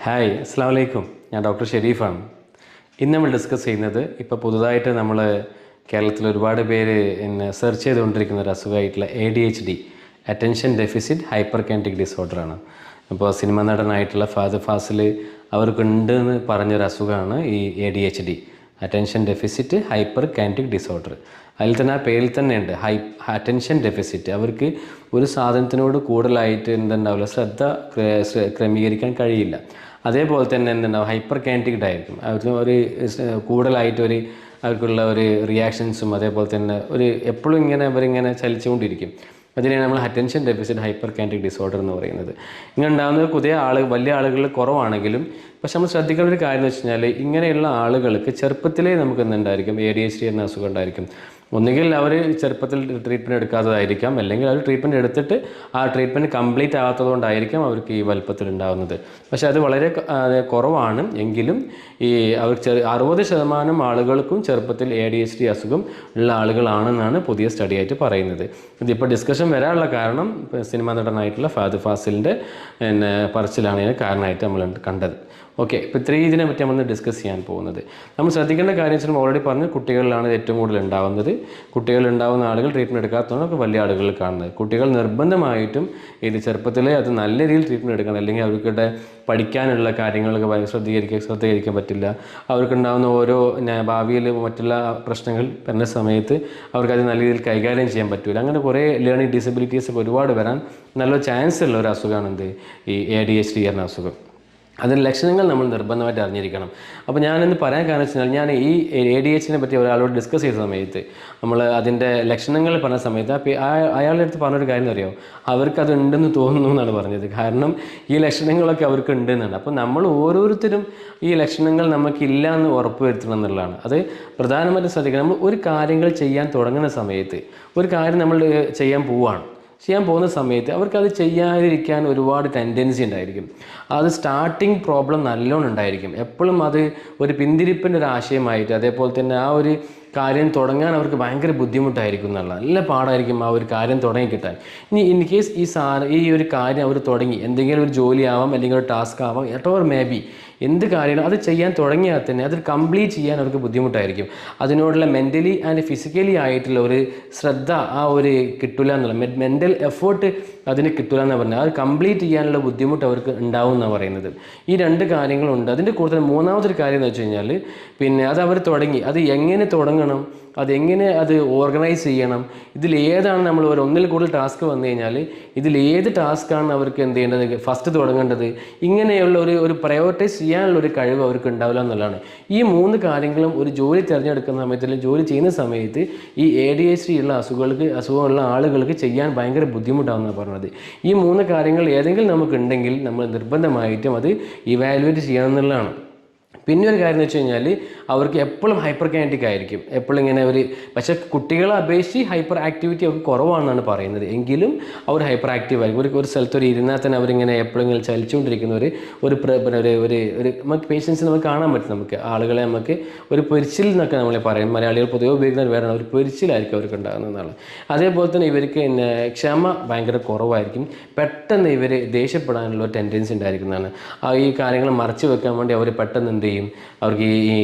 Hi അസ്സാം വലൈക്കും ഞാൻ ഡോക്ടർ ഷെരീഫാണ്. ഇന്ന് നമ്മൾ ഡിസ്കസ് ചെയ്യുന്നത് ഇപ്പോൾ പുതുതായിട്ട് നമ്മൾ കേരളത്തിൽ ഒരുപാട് പേര് സെർച്ച് ചെയ്തുകൊണ്ടിരിക്കുന്ന ഒരു അസുഖമായിട്ടുള്ള A D H D attention deficit hyperkinetic ഡിസോർഡറാണ് അപ്പോൾ സിനിമ നടനായിട്ടുള്ള ഫാദർ ഫാസിൽ അവർക്കുണ്ട് എന്ന് പറഞ്ഞൊരു അസുഖമാണ് ഈ A D H D attention deficit hyperkinetic disorder അതിൽ തന്നെ ആ പേരിൽ തന്നെയുണ്ട് ഹൈ അറ്റൻഷൻ ഡെഫിസിറ്റ് അവർക്ക് ഒരു സാധനത്തിനോട് കൂടുതലായിട്ട് എന്തുണ്ടാവില്ല ശ്രദ്ധ ക്ര- ക്രമീകരിക്കാൻ കഴിയില്ല. അതേപോലെ തന്നെ എന്തുണ്ടാവും? ഹൈപ്പർ കാന്റിക്ഡ് ആയിരിക്കും അവർക്ക് ഒരു കൂടുതലായിട്ടൊരു അവർക്കുള്ള ഒരു റിയാക്ഷൻസും അതേപോലെ തന്നെ ഒരു എപ്പോഴും ഇങ്ങനെ അവരിങ്ങനെ ചലിച്ചുകൊണ്ടിരിക്കും. അതിനെയാണ് നമ്മൾ attention deficit hyperkinetic disorder എന്ന് പറയുന്നത്. ഇങ്ങനെ ഉണ്ടാകുന്നത് പുതിയ ആൾ വലിയ ആളുകളിൽ കുറവാണെങ്കിലും പക്ഷെ നമ്മൾ ശ്രദ്ധിക്കേണ്ട ഒരു കാര്യം എന്ന് വെച്ച് കഴിഞ്ഞാൽ ഇങ്ങനെയുള്ള ആളുകൾക്ക് ചെറുപ്പത്തിലേ നമുക്ക് എന്തുണ്ടായിരിക്കും? എ ഡി എച്ച് ഡി എന്ന അസുഖം ഉണ്ടായിരിക്കും. ഒന്നുകിൽ അവർ ചെറുപ്പത്തിൽ ട്രീറ്റ്മെന്റ് എടുക്കാത്തതായിരിക്കാം. അല്ലെങ്കിൽ അവർ ട്രീറ്റ്മെന്റ് എടുത്തിട്ട് ആ ട്രീറ്റ്മെന്റ് കംപ്ലീറ്റ് ആകാത്തതുകൊണ്ടായിരിക്കാം അവർക്ക് ഈ വലുപ്പത്തിൽ ഉണ്ടാകുന്നത് പക്ഷേ അത് വളരെ കുറവാണ്. എങ്കിലും ഈ അവർ ചെറു അറുപത് ശതമാനം ആളുകൾക്കും ചെറുപ്പത്തിൽ എ ഡി എച്ച് ഡി അസുഖം ഉള്ള ആളുകളാണെന്നാണ് പുതിയ സ്റ്റഡി ആയിട്ട് പറയുന്നത്. ഇതിപ്പോൾ ഡിസ്കഷൻ വരാനുള്ള കാരണം സിനിമ നടനായിട്ടുള്ള ഫാദു ഫാസിലിന്റെ പിന്നെ പറച്ചിലാണ് ഇതിന് കാരണമായിട്ട് നമ്മൾ കണ്ടത്. ഓക്കെ ഇപ്പോൾ ഇത്രയും ഇതിനെ പറ്റി നമ്മൾ ഡിസ്കസ് ചെയ്യാൻ പോകുന്നത്. നമ്മൾ ശ്രദ്ധിക്കേണ്ട കാര്യം വെച്ചാൽ ഓൾറെഡി പറഞ്ഞു കുട്ടികളിലാണ് ഏറ്റവും കൂടുതൽ ഉണ്ടാവുന്നത്. കുട്ടികൾ ഉണ്ടാകുന്ന ആളുകൾ ട്രീറ്റ്മെന്റ് എടുക്കാത്തതാണ് വലിയ ആളുകൾ കാണുന്നത്. കുട്ടികൾ നിർബന്ധമായിട്ടും ഇത് ചെറുപ്പത്തിലേ അത് നല്ല രീതിയിൽ ട്രീറ്റ്മെന്റ് എടുക്കണം. അല്ലെങ്കിൽ അവർക്കിടെ പഠിക്കാനുള്ള കാര്യങ്ങളൊക്കെ ശ്രദ്ധീകരിക്കാൻ ശ്രദ്ധീകരിക്കാൻ പറ്റില്ല. അവർക്കുണ്ടാകുന്ന ഓരോ ഭാവിയിൽ മറ്റുള്ള പ്രശ്നങ്ങൾ വരുന്ന സമയത്ത് അവർക്കത് നല്ല രീതിയിൽ കൈകാര്യം ചെയ്യാൻ പറ്റില്ല അങ്ങനെ കുറേ ലേണിംഗ് ഡിസബിലിറ്റീസ് ഒക്കെ ഒരുപാട് വരാൻ നല്ല ചാൻസ് ഉള്ള ഒരു അസുഖമാണ് എന്ത് ഈ എ ഡി എച്ച് ഡി എന്ന അസുഖം. അതിന്റെ ലക്ഷണങ്ങൾ നമ്മൾ നിർബന്ധമായിട്ട് അറിഞ്ഞിരിക്കണം. അപ്പോൾ ഞാനിന്ന് പറയാൻ കാരണം വെച്ചാൽ ഞാൻ ഈ എ ഡി എച്ചിനെ പറ്റി ഒരാളോട് ഡിസ്കസ് ചെയ്ത സമയത്ത് നമ്മൾ അതിന്റെ ലക്ഷണങ്ങൾ പറഞ്ഞ സമയത്ത് അപ്പോൾ അയാളുടെ അടുത്ത് പറഞ്ഞൊരു കാര്യം എന്ന് അറിയോ? അവർക്ക് അത് ഉണ്ടെന്ന് തോന്നുന്നു എന്നാണ് പറഞ്ഞത്. കാരണം ഈ ലക്ഷണങ്ങളൊക്കെ അവർക്ക് ഉണ്ട് എന്നാണ് അപ്പോൾ നമ്മൾ ഓരോരുത്തരും ഈ ലക്ഷണങ്ങൾ നമുക്കില്ല എന്ന് ഉറപ്പ് വരുത്തണം എന്നുള്ളതാണ്. അത് പ്രധാനമായിട്ടും ശ്രദ്ധിക്കണം. നമ്മൾ ഒരു കാര്യങ്ങൾ ചെയ്യാൻ തുടങ്ങുന്ന സമയത്ത് ഒരു കാര്യം നമ്മൾ ചെയ്യാൻ പോവുകയാണ് ചെയ്യാൻ പോകുന്ന സമയത്ത് അവർക്കത് ചെയ്യാതിരിക്കാൻ ഒരുപാട് ടെൻഡൻസി ഉണ്ടായിരിക്കും. അത് സ്റ്റാർട്ടിങ് പ്രോബ്ലം നല്ലോണം ഉണ്ടായിരിക്കും. എപ്പോഴും അത് ഒരു പിന്തിരിപ്പിന്റെ ഒരു ആശയമായിട്ട് അതേപോലെ തന്നെ ആ ഒരു കാര്യം തുടങ്ങാൻ അവർക്ക് ഭയങ്കര ബുദ്ധിമുട്ടായിരിക്കും എന്നുള്ള നല്ല പാടായിരിക്കും ആ ഒരു കാര്യം തുടങ്ങി കിട്ടാൻ ഇനി ഇൻ കേസ് ഈ സാ ഈ ഒരു കാര്യം അവർ തുടങ്ങി എന്തെങ്കിലും ഒരു ജോലി ആവാം അല്ലെങ്കിൽ ഒരു ടാസ്ക് ആവാം എട്ടോർ മേ ബി എന്ത് കാര്യമാണ് അത് ചെയ്യാൻ തുടങ്ങിയാൽ തന്നെ അത് കംപ്ലീറ്റ് ചെയ്യാൻ അവർക്ക് ബുദ്ധിമുട്ടായിരിക്കും. അതിനോടുള്ള മെന്റലി ആൻഡ് ഫിസിക്കലി ആയിട്ടുള്ള ഒരു ശ്രദ്ധ ആ ഒരു കിട്ടില്ല എന്നുള്ള മെന്റൽ എഫേർട്ട് അതിന് കിട്ടില്ല എന്ന് പറഞ്ഞാൽ അത് കംപ്ലീറ്റ് ചെയ്യാനുള്ള ബുദ്ധിമുട്ട് അവർക്ക് ഉണ്ടാവും എന്നാണ് പറയുന്നത്. ഈ രണ്ട് കാര്യങ്ങളുണ്ട്. അതിന്റെ കൂടുതൽ മൂന്നാമതൊരു കാര്യം എന്ന് വെച്ച് കഴിഞ്ഞാൽ പിന്നെ അത് അവർ തുടങ്ങി. അത് എങ്ങനെ തുടങ്ങണം? അതെങ്ങനെ അത് ഓർഗനൈസ് ചെയ്യണം? ഇതിൽ ഏതാണ് നമ്മൾ ഒരു ഒന്നിൽ കൂടുതൽ ടാസ്ക് വന്നു കഴിഞ്ഞാൽ ഇതിൽ ഏത് ടാസ്ക്കാണ് അവർക്ക് എന്ത് ചെയ്യേണ്ടത്? ഫസ്റ്റ് തുടങ്ങേണ്ടത്? ഇങ്ങനെയുള്ള ഒരു ഒരു പ്രയോറിറ്റൈസ് ചെയ്യാനുള്ള ഒരു കഴിവ് അവർക്ക് ഉണ്ടാവില്ല എന്നുള്ളതാണ്. ഈ മൂന്ന് കാര്യങ്ങളും ഒരു ജോലി തിരഞ്ഞെടുക്കുന്ന സമയത്ത് അല്ലെങ്കിൽ ജോലി ചെയ്യുന്ന സമയത്ത് ഈ എ ഡി എച്ച് ഡി ഉള്ള അസുഖങ്ങൾക്ക് അസുഖമുള്ള ആളുകൾക്ക് ചെയ്യാൻ ഭയങ്കര ബുദ്ധിമുട്ടാണെന്നാണ് പറഞ്ഞത്. ഈ മൂന്ന് കാര്യങ്ങൾ ഏതെങ്കിലും നമുക്കുണ്ടെങ്കിൽ നമ്മൾ നിർബന്ധമായിട്ടും അത് ഇവാലുവേറ്റ് ചെയ്യണം എന്നുള്ളതാണ്. പിന്നെ ഒരു കാര്യം എന്ന് വെച്ച് കഴിഞ്ഞാൽ അവർക്ക് എപ്പോഴും ഹൈപ്പർ കൈനറ്റിക് ആയിരിക്കും. എപ്പോഴും ഇങ്ങനെ ഒരു പക്ഷേ കുട്ടികളെ അപേക്ഷിച്ച് ഹൈപ്പർ ആക്ടിവിറ്റി അവർക്ക് കുറവാണെന്നാണ് പറയുന്നത്. എങ്കിലും അവർ ഹൈപ്പർ ആക്റ്റീവ് ആയിരിക്കും. ഒരു ഒരു സ്ഥലത്ത് ഒരു ഇരുന്നാൽ തന്നെ അവരിങ്ങനെ എപ്പോഴും ഇങ്ങനെ ചലിച്ചുകൊണ്ടിരിക്കുന്ന ഒരു ഒരു ഒരു ഒരു നമുക്ക് പേഷ്യൻസ് നമുക്ക് കാണാൻ പറ്റും നമുക്ക്. ആളുകളെ നമുക്ക് ഒരു പൊരിച്ചിൽ എന്നൊക്കെ നമ്മൾ പറയും. മലയാളികൾ പൊതുവെ ഉപയോഗിക്കുന്ന ഒരു വേറെ ഒരു പൊരിച്ചിലായിരിക്കും അവർക്ക് ഉണ്ടാകുന്നതാണ് അതേപോലെ തന്നെ ഇവർക്ക് ക്ഷമ ഭയങ്കര കുറവായിരിക്കും. പെട്ടെന്ന് ഇവർ ദേഷ്യപ്പെടാനുള്ള ടെൻഡൻസി ഉണ്ടായിരിക്കുന്നതാണ്. ആ ഈ കാര്യങ്ങൾ മറച്ചു വെക്കാൻ വേണ്ടി അവർ പെട്ടെന്ന് എന്ത് ചെയ്യും? അവർക്ക് ഈ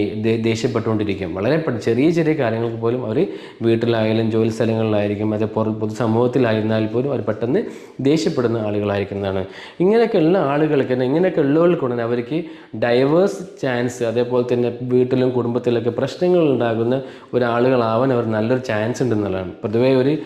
ദേഷ്യപ്പെട്ടുകൊണ്ടിരിക്കും. വളരെ ചെറിയ ചെറിയ കാര്യങ്ങൾക്ക് പോലും അവർ വീട്ടിലായാലും ജോലി സ്ഥലങ്ങളിലായിരിക്കും അത് പുറ പൊതുസമൂഹത്തിലായിരുന്നാൽ പോലും അവർ പെട്ടെന്ന് ദേഷ്യപ്പെടുന്ന ആളുകളായിരിക്കുന്നതാണ്. ഇങ്ങനെയൊക്കെയുള്ള ആളുകൾക്ക് തന്നെ ഇങ്ങനെയൊക്കെ ഉള്ളവർക്ക് തന്നെ അവർക്ക് ഡൈവേഴ്സ് ചാൻസ് അതേപോലെ തന്നെ വീട്ടിലും കുടുംബത്തിലൊക്കെ പ്രശ്നങ്ങൾ ഉണ്ടാകുന്ന ഒരാളുകളാവാൻ അവർ നല്ലൊരു ചാൻസ് ഉണ്ടെന്നുള്ളതാണ്. പൊതുവേ ഒരു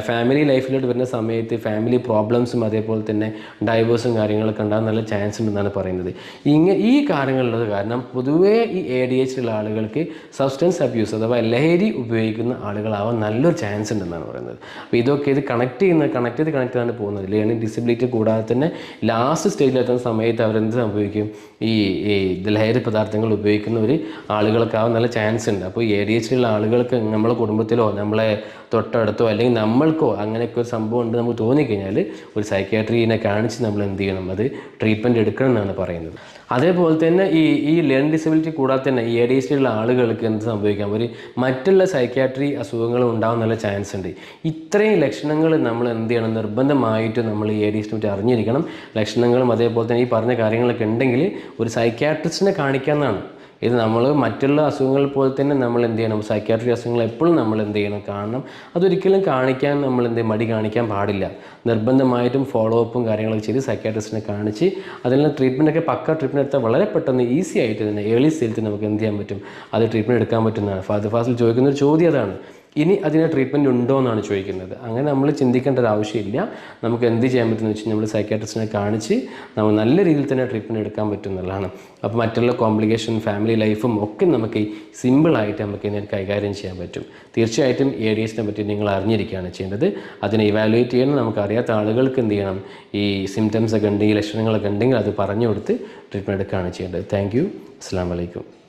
ഫാമിലി ലൈഫിലോട്ട് വരുന്ന സമയത്ത് ഫാമിലി പ്രോബ്ലംസും അതേപോലെ തന്നെ ഡൈവേഴ്സും കാര്യങ്ങളൊക്കെ ഉണ്ടാകാൻ നല്ല ചാൻസ് ഉണ്ടെന്നാണ് പറയുന്നത്. ഇങ്ങനെ ഈ കാര്യങ്ങളുള്ളത് കാരണം പൊതുവേ ഈ എ ഡി എച്ച് ഉള്ള ആളുകൾക്ക് സബ്സ്റ്റൻസ് അബ്യൂസ് അഥവാ ലഹരി ഉപയോഗിക്കുന്ന ആളുകളാവാൻ നല്ലൊരു ചാൻസ് ഉണ്ടെന്നാണ് പറയുന്നത്. അപ്പോൾ ഇതൊക്കെ ഇത് കണക്ട് ചെയ്യുന്ന കണക്ട് ചെയ്ത് കണക്ട് ചെയ്താണ് പോകുന്നത് ലേണിംഗ് ഡിസബിലിറ്റി കൂടാതെ തന്നെ ലാസ്റ്റ് സ്റ്റേജിലെത്തുന്ന സമയത്ത് അവരെന്ത് സംഭവിക്കും? ഈ ലഹരി പദാർത്ഥങ്ങൾ ഉപയോഗിക്കുന്ന ഒരു ആളുകൾക്കാവാൻ നല്ല ചാൻസ് ഉണ്ട്. അപ്പോൾ എ ഡി എച്ച് ഉള്ള ആളുകൾക്ക് നമ്മളെ കുടുംബത്തിലോ നമ്മളെ തൊട്ടടുത്തോ അല്ലെങ്കിൽ നമ്മൾക്കോ അങ്ങനെയൊക്കെ ഒരു സംഭവം ഉണ്ട് നമുക്ക് തോന്നിക്കഴിഞ്ഞാൽ ഒരു സൈക്യാട്രീനെ കാണിച്ച് നമ്മൾ എന്ത് ചെയ്യണം? അത് ട്രീറ്റ്മെന്റ് എടുക്കണം എന്നാണ് പറയുന്നത്. അതേപോലെ തന്നെ ഈ ഈ ലേണിംഗ് ഡിസബിലിറ്റി കൂടാതെ തന്നെ ഈ എ ഡി എസ് ഉള്ള ആളുകൾക്ക് എന്ത് സംഭവിക്കാം? ഒരു മറ്റുള്ള സൈക്യാട്രി അസുഖങ്ങളും ഉണ്ടാവാൻ നല്ല ചാൻസ് ഉണ്ട്. ഇത്രയും ലക്ഷണങ്ങൾ നമ്മൾ എന്ത് ചെയ്യണം? നിർബന്ധമായിട്ടും നമ്മൾ ഈ എ ഡി എസ് പറ്റി അറിഞ്ഞിരിക്കണം. ലക്ഷണങ്ങളും അതേപോലെ തന്നെ ഈ പറഞ്ഞ കാര്യങ്ങളൊക്കെ ഉണ്ടെങ്കിൽ ഒരു സൈക്യാട്രിസ്റ്റിനെ കാണിക്കാമെന്നാണ് ഇത് നമ്മൾ മറ്റുള്ള അസുഖങ്ങൾ പോലെ തന്നെ നമ്മൾ എന്ത് ചെയ്യണം? സൈക്യാട്രിക് അസുഖങ്ങൾ എപ്പോഴും നമ്മൾ എന്ത് ചെയ്യണം? കാണണം അതൊരിക്കലും കാണിക്കാൻ നമ്മൾ എന്ത് മടി കാണിക്കാൻ പാടില്ല. നിർബന്ധമായിട്ടും ഫോളോ അപ്പും കാര്യങ്ങളൊക്കെ ചെയ്ത് സൈക്യാട്രിസ്റ്റിനെ കാണിച്ച് അതിനുള്ള ട്രീറ്റ്മെന്റൊക്കെ പക്ക ട്രീറ്റ്മെന്റ് എടുത്താൽ വളരെ പെട്ടെന്ന് ഈസി ആയിട്ട് തന്നെ ഏർലി സ്റ്റേജിൽ നമുക്ക് എന്ത് ചെയ്യാൻ പറ്റും? അത് ട്രീറ്റ്മെന്റ് എടുക്കാൻ പറ്റുന്നതാണ്. ഫാദർ ഫാസിൽ ചോദിക്കുന്ന ഒരു ചോദ്യം അതാണ്. ഇനി അതിന് ട്രീറ്റ്മെന്റ് ഉണ്ടോ എന്നാണ് ചോദിക്കുന്നത്. അങ്ങനെ നമ്മൾ ചിന്തിക്കേണ്ട ഒരു ആവശ്യമില്ല. നമുക്ക് എന്ത് ചെയ്യാൻ പറ്റുമെന്ന് വെച്ചാൽ നമ്മൾ സൈക്കാട്രിസ്റ്റിനെ കാണിച്ച് നമ്മൾ നല്ല രീതിയിൽ തന്നെ ട്രീറ്റ്മെന്റ് എടുക്കാൻ പറ്റും എന്നുള്ളതാണ്. അപ്പോൾ മറ്റുള്ള കോംപ്ലിക്കേഷൻ ഫാമിലി ലൈഫും ഒക്കെ നമുക്ക് സിമ്പിളായിട്ട് നമുക്ക് ഇതിനെ കൈകാര്യം ചെയ്യാൻ പറ്റും. തീർച്ചയായിട്ടും എ ഡി എസിനെ പറ്റി നിങ്ങൾ അറിഞ്ഞിരിക്കുകയാണ് ചെയ്യേണ്ടത്. അതിനെ ഇവാലുവേറ്റ് ചെയ്യണം. നമുക്ക് അറിയാത്ത ആളുകൾക്ക് എന്ത് ചെയ്യണം? ഈ സിംറ്റംസ് ഒക്കെ ഉണ്ടെങ്കിൽ ലക്ഷണങ്ങളൊക്കെ ഉണ്ടെങ്കിൽ അത് പറഞ്ഞു കൊടുത്ത് ട്രീറ്റ്മെന്റ് എടുക്കുകയാണ് ചെയ്യേണ്ടത്. താങ്ക് യു അസ്സാം വലൈക്കും